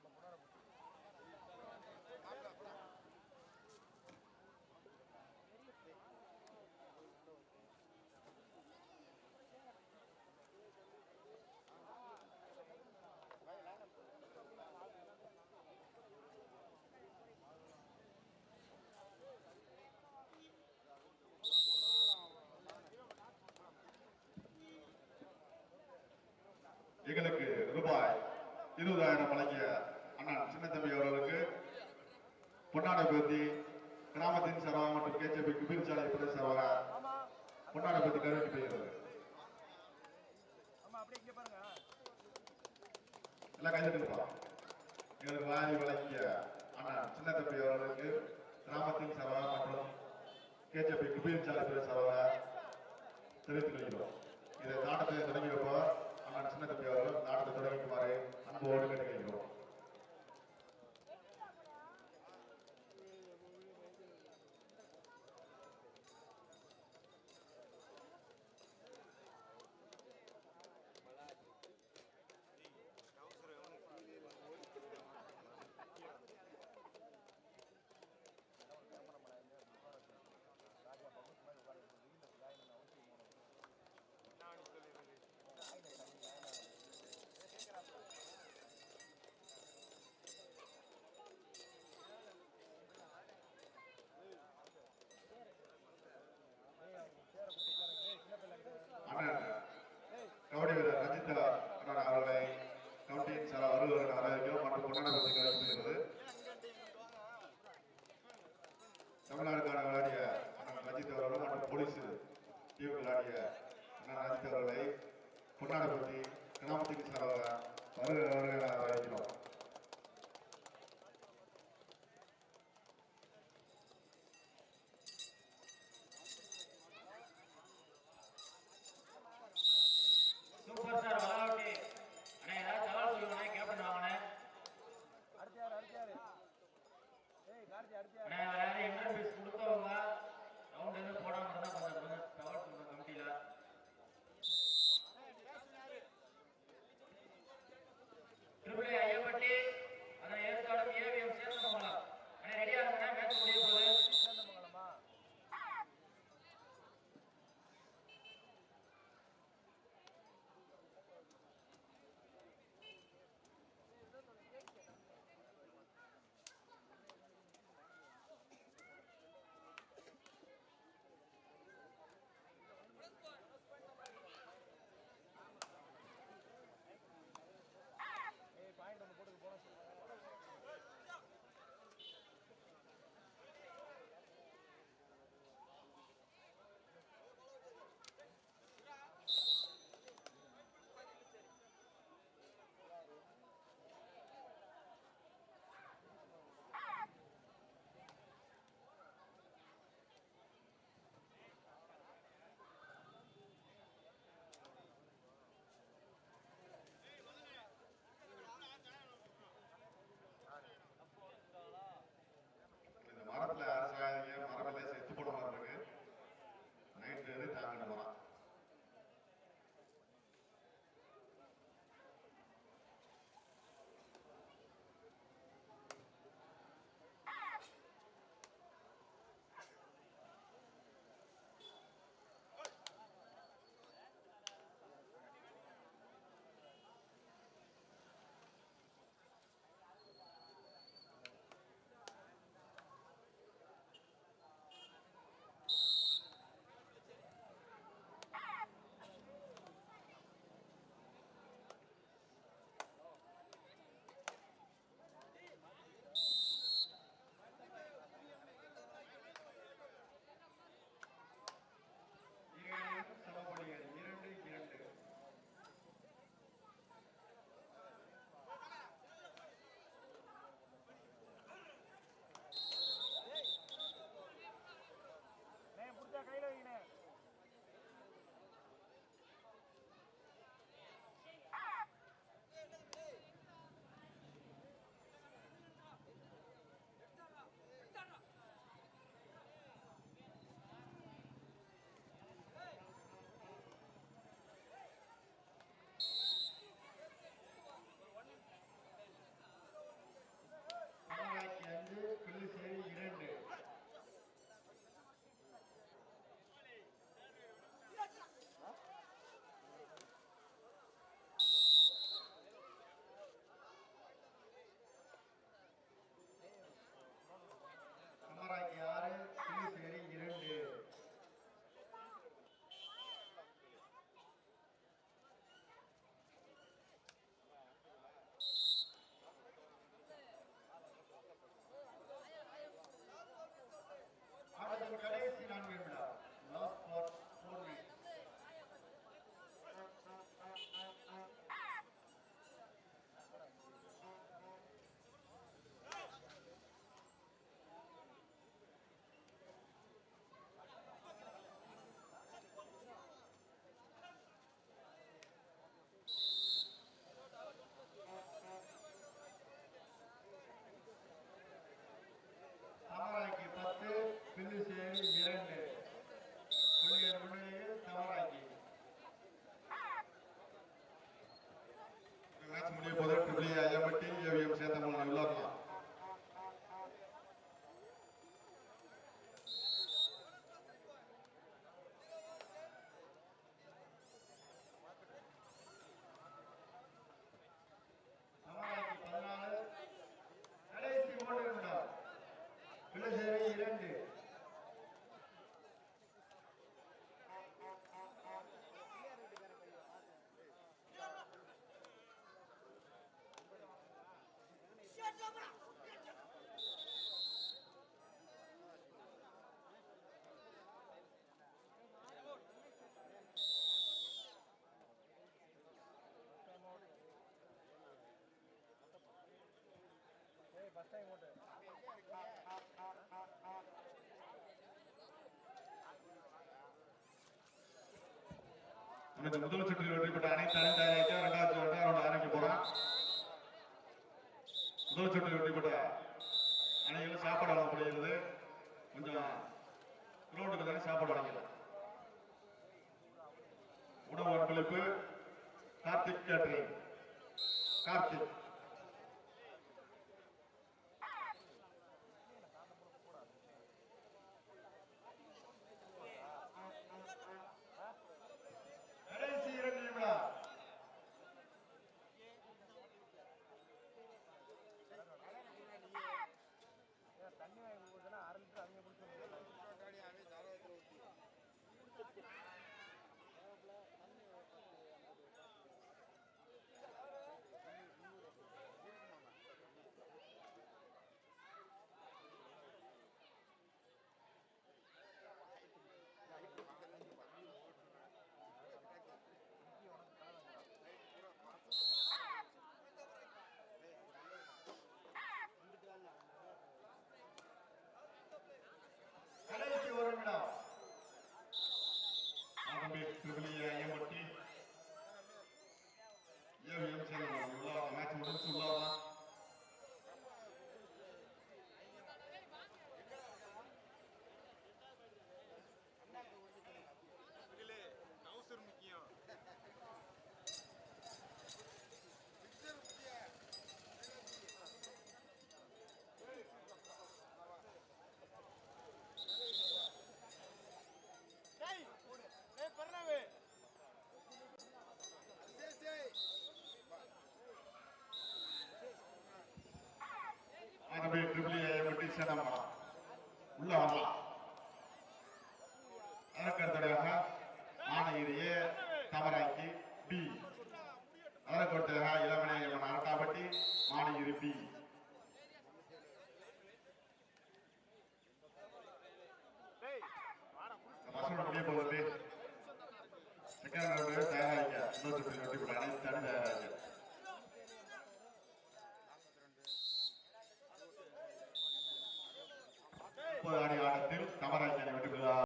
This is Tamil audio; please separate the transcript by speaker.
Speaker 1: 뭐 못 알아보고 சார்பாக மற்றும் கேஜபி குபீர் சாலை பிரதேச சார்பாக பேத்தி நிறைவேற்றப்படுகிறது எல்லாம் கைதட்டுப்பா எங்களுக்கு வாரி வழங்கிய அண்ணன் சின்னத்தம்பி அவர்களுக்கு கிராமத்தின் சார்பாக மற்றும் கேஜபி குபீர் சாலை பிரதேச சார்பாக தெரிவித்துக் கொள்கிறோம். இதை நாட்டத்தை தொடங்கி வைப்பவர் அண்ணன் சின்னத்தம்பி அவர்கள் நாட்டத்தை தொடங்குமாறு அன்போடு கேட்டுக்கொள்கிறோம் தமிழ்நாடுக்கான விளையாடிய அண்ணன் ரஞ்சித் அவர்களும் மற்றும் போலீஸ் டீம் விளையாடிய அண்ணன் ரஞ்சித் அவர்களை பொன்னாட கிராமத்துக்கு சார் வருகிற வருக
Speaker 2: revenue Cumhuriyet
Speaker 1: இந்த முதல் சுற்றில் வெற்றி பெற்ற அனைத்து அணி இரண்டாவது சுற்று அவனோட ஆரம்பிக்க போறான் முதல் சுற்றில் வெற்றி பெற்ற அணிகள் சாப்பாடு வழங்கப்படுகிறது. கொஞ்சம் கிரௌண்டுக்கு தானே சாப்பாடு வழங்கலாம் உணவு அன்பளிப்பு கார்த்திக் கேட்டரிங். கார்த்திக். ಹೋರಾಟ ಮಾಡೋಣ